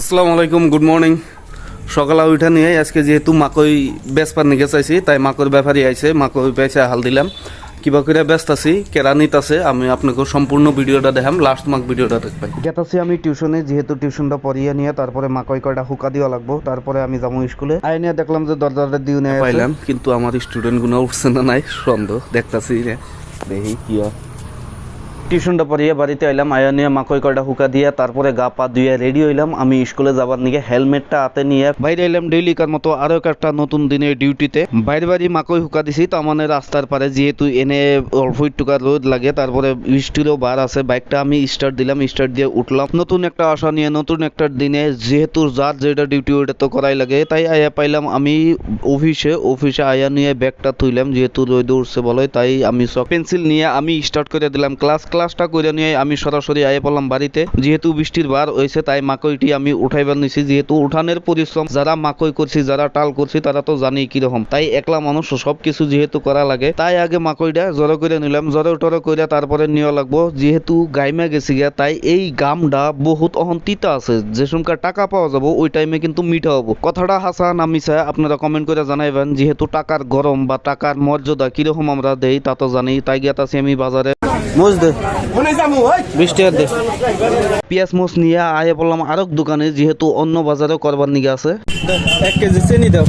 আসসালামু আলাইকুম good morning সকালে উঠা নিয়ে আজকে যেহেতু মাকই বেচপার নিকে চাইছি তাই মাকর ব্যাপারই আইছে মাকই পেয়েছে হাল দিলাম। কিবা করে ব্যস্ত আছি কেরানিত আছে আমি আপনাকে সম্পূর্ণ ভিডিওটা দেখাম লাস্ট মাক ভিডিওটা দেখবেন। গেতাছি আমি টিউশনে যেহেতু টিউশনটা পড়িয়ে নিয়ে তারপরে মাকই কয়টা হুকা দেওয়া লাগবো তারপরে আমি যাব স্কুলে। আই নিয়ে দেখলাম যে দরজাটা দিয়ে নিয়ে পাইলাম কিন্তু আমার স্টুডেন্টগুলো উঠছে না নাই সন্দেহ দেখতাছি রে। দেখি কি হয়। টিউশনটা পড়িয়ে বাড়িতে আইলাম। আয়া নিয়ে মাকই কয়টা হুকা দিয়ে, তারপরে গা পা ধুয়ে রেডি হইলাম। আমি স্কুলে যাবার নিকে হেলমেটটা হাতে নিয়ে বাইরে এলাম ডেইলি কার মতো আরও একটা নতুন দিনের ডিউটিতে বাইরে বাড়ি মাকই হুকা দিছি তার মানে রাস্তার পারে যেহেতু এনে অল্প টুকা রোদ লাগে, তারপরে বৃষ্টিরও বার আছে। বাইকটা আমি স্টার্ট দিলাম স্টার্ট দিয়ে উঠলাম। নতুন একটা আশা নিয়ে, নতুন একটা দিনে যেহেতু যার যেটা ডিউটি ওইটা তো করাই লাগে। তাই আয়া পাইলাম আমি অফিসে অফিসে আয়া নিয়ে ব্যাগটা তুইলাম যেহেতু রোদ উঠছে বলে, তাই আমি সব পেন্সিল নিয়ে আমি স্টার্ট করে দিলাম। ক্লাস ক্লাস ক্লাসটা করে নিয়ে আমি সরাসরি আয়ে পড়লাম বাড়িতে। যেহেতু বৃষ্টির বার হয়েছে তাই মাকইটি আমি উঠাইবার নিছি যেহেতু উঠানের পরিশ্রম, যারা মাকই করছি, যারা টাল করছি, তারা তো জানি কীরকম। তাই একলা মানুষ, সবকিছু যেহেতু করা লাগে, তাই আগে মাকইটা জড়ো করে নিলাম। জড়ো টরো করে তারপরে নিয়ে লাগবো। যেহেতু গাইমা গেছি গিয়া, তাই এই গামটা বহুত অহন তিতা আছে। যে সমকার টাকা পাওয়া যাব, ওই টাইমে কিন্তু মিঠা হব। কথাটা হাসা না মিশা আপনারা কমেন্ট করে জানাইবেন, যেহেতু টাকার গরম বা টাকার মর্যাদা কীরকম আমরা দেই, তা তো জানি। তাই গিয়া গিয়াতাছি আমি বাজারে মোজ দে। বিশ টাকা দে পেঁয়াজ মোচ নিয়ে আয়ে পড়লাম আরক দোকানে যেহেতু অন্য বাজারে করবার নিগে আছে। এক কেজি চিনি দাও।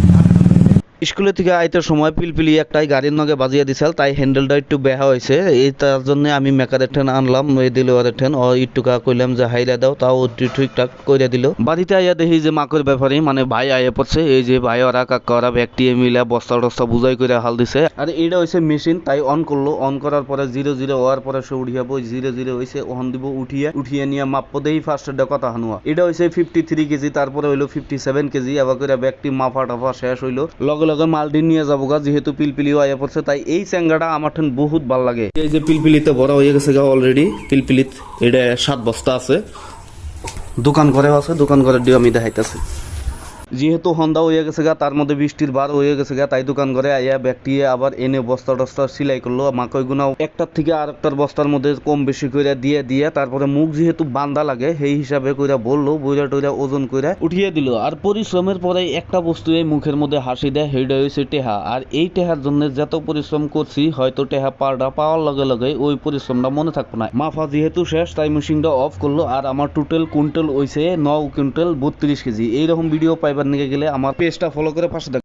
স্কুলে থেকে আইতে সময় পিলপিলি একটাই গাড়ির নগে বাজিয়ে দিছিল, তাই হ্যান্ডেলটা একটু বেহা হয়েছে এই তার জন্য আমি মেকারের ঠেন আনলাম, এই ডেলিভারের ঠেন। ও ইটুকা কইলাম যে হাইরা দাও, তাও একটু ঠিকঠাক কইরা দিল। বাড়িতে আইয়া দেখি যে মাকের ব্যাপারে মানে ভাই আইয়া পড়ছে, এই যে ভাই ওরা কাকা, ওরা ব্যক্তি মিলা বস্তা টস্তা বুঝাই করে হাল দিছে। আর এটা হয়েছে মেশিন, তাই অন করল, অন করার পরে জিরো জিরো হওয়ার পরে সে উঠিয়াবো জিরো জিরো হয়েছে ওহন দিব উঠিয়ে উঠিয়ে নিয়ে মাপবো দেই ফার্স্ট কথা হানুয়া। এটা হয়েছে ফিফটি থ্রি কেজি, তারপরে হইল ফিফটি সেভেন কেজি, আবার করে মাফা টাফা শেষ হইল। লগে লগে মালদিন নিয়ে যাব গা যেহেতু পিলপিলিও আয়া পড়ছে তাই এই চ্যাংরাটা আমার ঠান বহুত ভালো লাগে। এই যে পিলপিলিতে বড় হয়ে গেছে গা অলরেডি পিলপিলিত এটা সাত বস্তা আছে। দোকান ঘরেও আছে দোকান ঘরের দিয়ে আমি দেখাইতেছি। যেহেতু হন্দা হয়ে গেছে গা, তার মধ্যে বৃষ্টির বার হয়ে গেছে গা, তাই দোকান ঘরে আইয়া ব্যক্তি আবার এনে বস্তা টস্তা সিলাই করল। মাকই গুনাও একটার থেকে আর একটার বস্তার মধ্যে কম বেশি করে দিয়ে দিয়ে তারপরে মুখ যেহেতু বান্দা লাগে, সেই হিসাবে কইরা বলল, বইরা টইরা ওজন কইরা উঠিয়ে দিল। আর পরিশ্রমের পরে একটা বস্তু এই মুখের মধ্যে হাসি দেয়, সেইটা হয়েছে টেহা। আর এই টেহার জন্য যত পরিশ্রম করছি, হয়তো টেহা পাড়া পাওয়ার লগে লগে ওই পরিশ্রমটা মনে থাকব না। মাফা যেহেতু শেষ, তাই মেশিনটা অফ করল। আর আমার টোটাল কুইন্টাল হইছে ন কুইন্টাল বত্রিশ কেজি। এইরকম ভিডিও পাইবার নিকে গেলে আমার পেজটা ফলো করে পাশে।